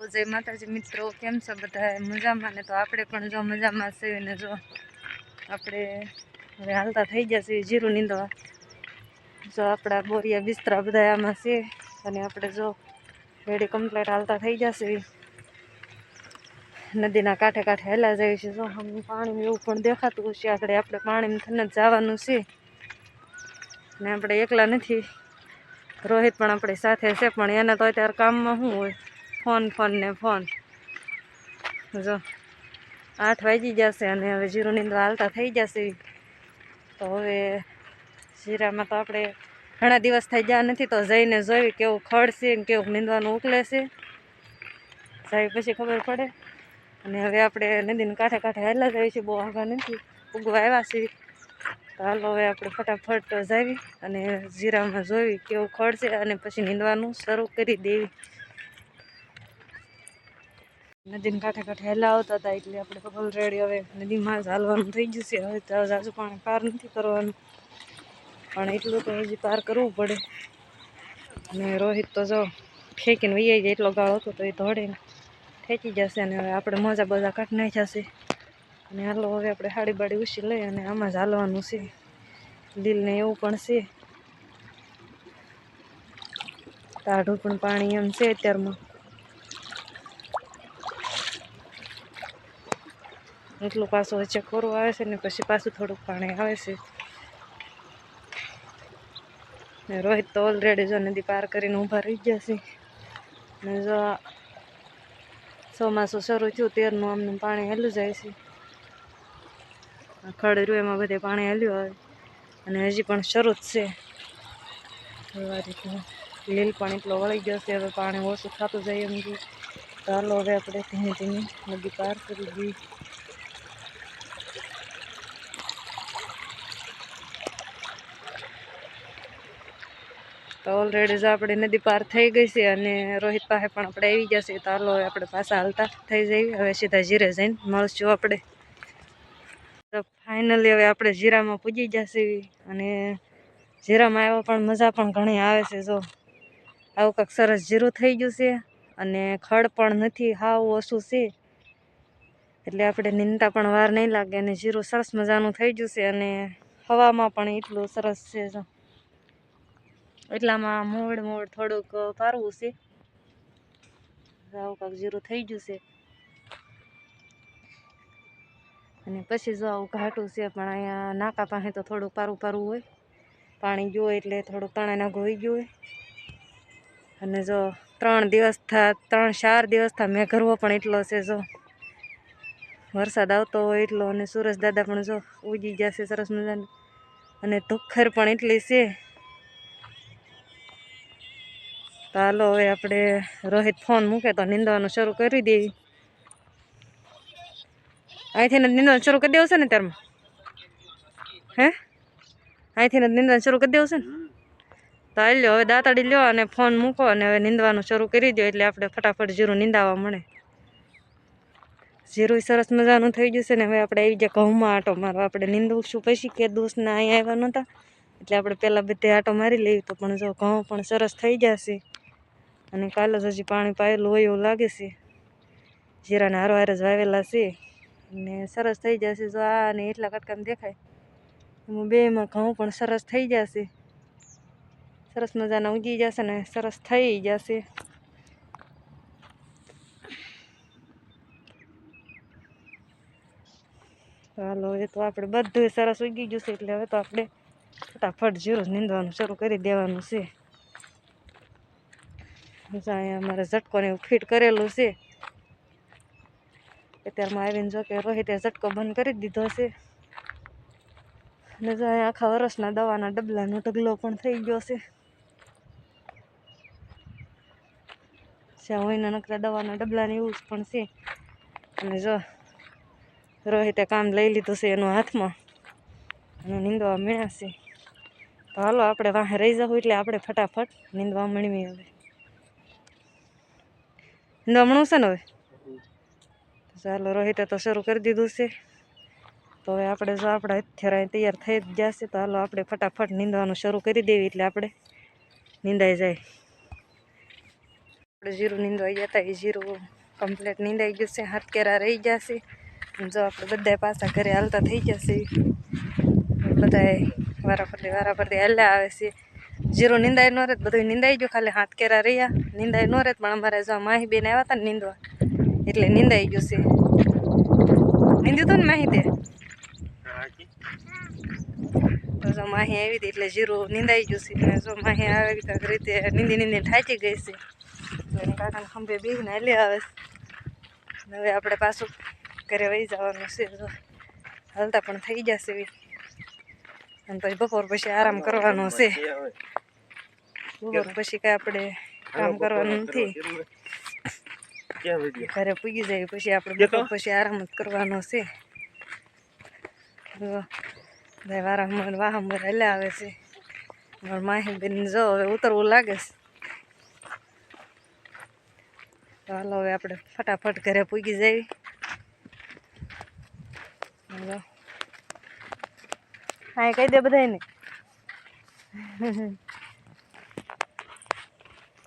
જય માતાજી મિત્રો કેમ છો બધા મજામાં ને તો આપણે પણ જો મજામાં છીએ ને જો આપણે હવે હાલતા થઈ જશે જીરું નીંદવા. જો આપણા બોરિયા બિસ્તરા બધા આમાં છે અને આપણે જો રેડી કમ્પ્લેટ હાલતા થઈ જશે નદીના કાંઠે કાંઠે હેલા જઈએ છીએ જો આમ પાણી એવું પણ દેખાતું હશે. આગળ આપણે પાણીમાં થઈને જવાનું છે. ને આપણે એકલા નથી. રોહિત પણ આપણી સાથે છે, પણ એને તો અત્યારે કામમાં શું હોય? ફોન ફોન ને ફોન. જો આઠ વાગી જશે અને હવે જીરું નીંદવા હાલતા થઈ જશે. તો હવે જીરામાં તો આપણે ઘણા દિવસ થઈ ગયા નથી, તો જઈને જોઈ કેવું ખડ છે ને કેવું નીંદવાનું ઉકલે છે. જાય પછી ખબર પડે. અને હવે આપણે નદીને કાંઠે કાંઠે હાલા જઈએ છીએ, બહુ આગા નથી. ઉગવા આવ્યા છીએ. તો હાલો હવે આપણે ફટાફટ જાવી અને જીરામાં જોઈ કેવું ખડ છે અને પછી નીંદવાનું શરૂ કરી દેવી. નદીને કાંઠે કાંઠે હેલા આવતા હતા એટલે આપણે ઓલરેડી હવે નદીમાં જ હાલવાનું થઈ જશે હવે તો જાજુ પાણી પાર નથી કરવાનું. પણ એટલું તો હજી પાર કરવું પડે. અને રોહિત તો જો ફેંકીને વૈયાઈ જાય એટલો ગાળો હતો તો એ ધોડીને ફેંકી જશે અને હવે આપણે મોજા બધા કાઢી નાખ્યા છે. અને હાલો હવે આપણે હાડી બાડી ઉછી લઈ અને આમાં જ હાલવાનું છે. દિલને એવું પણ છે. ટાઢું પણ પાણી એમ છે અત્યારમાં. એટલું પાછું વચ્ચે કોરું આવે છે ને પછી પાછું થોડુંક પાણી આવે છે. રોહિત તો ઓલરેડી જો નદી પાર કરીને ઊભા રહી ગયા છે. ને જો ચોમાસું શરૂ થયું તેરનું આમનું પાણી હેલું જાય છે. ખડ એમાં બધે પાણી હેલ્યું આવે અને હજી પણ શરૂ જ છે. એવા લીલ પણ એટલો વળી ગયો છે, હવે પાણી ઓછું થતું જાય એમ તો હાલો હવે આપણે ધીમે ધીમે નદી પાર કરી દઈએ. તો ઓલરેડી જો આપણે નદી પાર થઈ ગઈ છે અને રોહિત પાસે પણ આપણે આવી ગયા છીએ તો હાલો આપણે પાછા હાલતા થઈ જઈએ. હવે સીધા જીરે જઈને મળશું આપણે. તો ફાઇનલી હવે આપણે જીરામાં પૂજી જશે અને જીરામાં આવ્યા પણ મજા પણ ઘણી આવે છે જો. આવું કંઈક સરસ જીરું થઈ ગયું છે અને ખડ પણ નથી, હાવ ઓછું છે. એટલે આપણે નિંદતા પણ વાર નહીં લાગે અને જીરું સરસ મજાનું થઈ ગયું છે અને હવામાં પણ એટલું સરસ છે જો. એટલામાં મોડ મોડ થોડુંક પારવું છે. આવું કાંક જીરું થઈ ગયું છે. અને પછી જો આવું ઘાટું છે, પણ અહીંયા નાકા પાસે તો થોડુંક પારું પારું હોય. પાણી ગયું એટલે થોડુંક પાણી નાખું હોઈ ગયું હોય. અને જો ત્રણ દિવસ થા, ત્રણ ચાર દિવસ થા મેઘરવો પણ એટલો છે જો. વરસાદ આવતો હોય એટલો અને સુરજ દાદા પણ જો ઉગી ગયા છે સરસ મજાને. અને ધુખર પણ એટલી છે. તો હાલો હવે આપણે રોહિત ફોન મૂકે તો નીંદવાનું શરૂ કરી દેવી અહીંથી નીંદવાનું શરૂ કરી દેવું છે ને ત્યારમાં હે? અહીંથી નીંદવાનું શરૂ કરી દેવું છે ને? તો હાલ હવે દાંતડી લ્યો અને ફોન મૂકો અને હવે નીંદવાનું શરૂ કરી દો એટલે આપણે ફટાફટ જીરું નીંદાવા મળે. જીરું સરસ મજાનું થઈ ગયું છે ને, હવે આપણે આવી ગયા ઘઉંમાં આટો મારવા. આપણે નીંદવશું પછી કે દોસ્તના અહીંયા આવ્યા નહોતા. એટલે આપણે પહેલાં બધે આટો મારી લઈએ તો પણ જો ઘઉં પણ સરસ થઈ જશે. અને કાલે હજી પાણી પાયેલું હોય એવું લાગે છે. જીરાને હારો હારે જ વાવેલા છે. અને સરસ થઈ જશે જો આ અને એટલા કટકામ દેખાય. એમાં બેમાં ઘઉં પણ સરસ થઈ જશે. સરસ મજાના ઉગી જશે ને સરસ થઈ જશે. હાલો એ તો આપણે બધું સરસ ઉગી ગયું છે એટલે હવે તો આપણે ફટાફટ જીરું નીંદવાનું શરૂ કરી દેવાનું છે. અહીંયા અમારે ઝટકોને એવું ફિટ કરેલું છે. અત્યારમાં આવીને જો કે રોહિતે ઝટકો બંધ કરી દીધો છે. અને જો અહીંયા આખા વર્ષના દવાના ડબલાનો ઢગલો પણ થઈ ગયો છે. જ્યાં હોયના નકરા દવાના ડબલાને જ પણ છે. અને જો રોહિતે કામ લઈ લીધું છે એનો હાથમાં. અને નીંદવા મળ્યા છે. તો હાલો, આપણે વાહે રહી જવું એટલે આપણે ફટાફટ નીંદવા મળવી હવે. મળવું છે ને હવે? ચાલો રોહિતે તો શરૂ કરી દીધું છે. તો હવે આપણે જો આપણા હથિયાર તૈયાર થઈ જ જશે તો હાલો આપણે ફટાફટ નીંદવાનું શરૂ કરી દેવી એટલે આપણે નીંદાઈ જાય. આપણે જીરું નીંદવા ગયા હતા, એ જીરું કમ્પ્લેટ નીંદાઈ ગયું છે હાથ કેરા રહી જશે જો આપણે બધા પાછા ઘરે હાલતા થઈ જશે બધા વારા ફરતી હાલ્યા આવે છે. જીરું નિંદાય ન રહેત બધું નિંદાઈ ગયું, ખાલી હાથ કેરા રહ્યા. નિંદાય ન રહેત પણ અમારે જો માહી બેન આવ્યા હતા ને નીંદવા. એટલે નિંદાઈ ગયું છે. નીંદ્યું હતું ને માહી તે? જો માહી આવી હતી એટલે જીરું નિંદાઈ ગયું છે. જો માહી આવી કાંઈક રીતે નીંદી નીંદી થાચી ગઈ છે. કાકાને ખંભે બીને હાલી આવે હવે આપણે પાછું ઘરે વહી જવાનું છે. જો હાલતા પણ થઈ જશે એવી અને પછી બપોર પછી આરામ કરવાનો છે. બપોર પછી કાંઈ આપણે કામ કરવાનું નથી. ઘરે પૂગી જાય પછી આપણે બપોર પછી આરામ જ કરવાનો છે. જો બધા વારામર આવે છે. મારા માહી બેન જો હવે ઉતરવું લાગે છે. હાલો હવે આપણે ફટાફટ ઘરે પૂગી જઈએ. હા કહી દે બધાને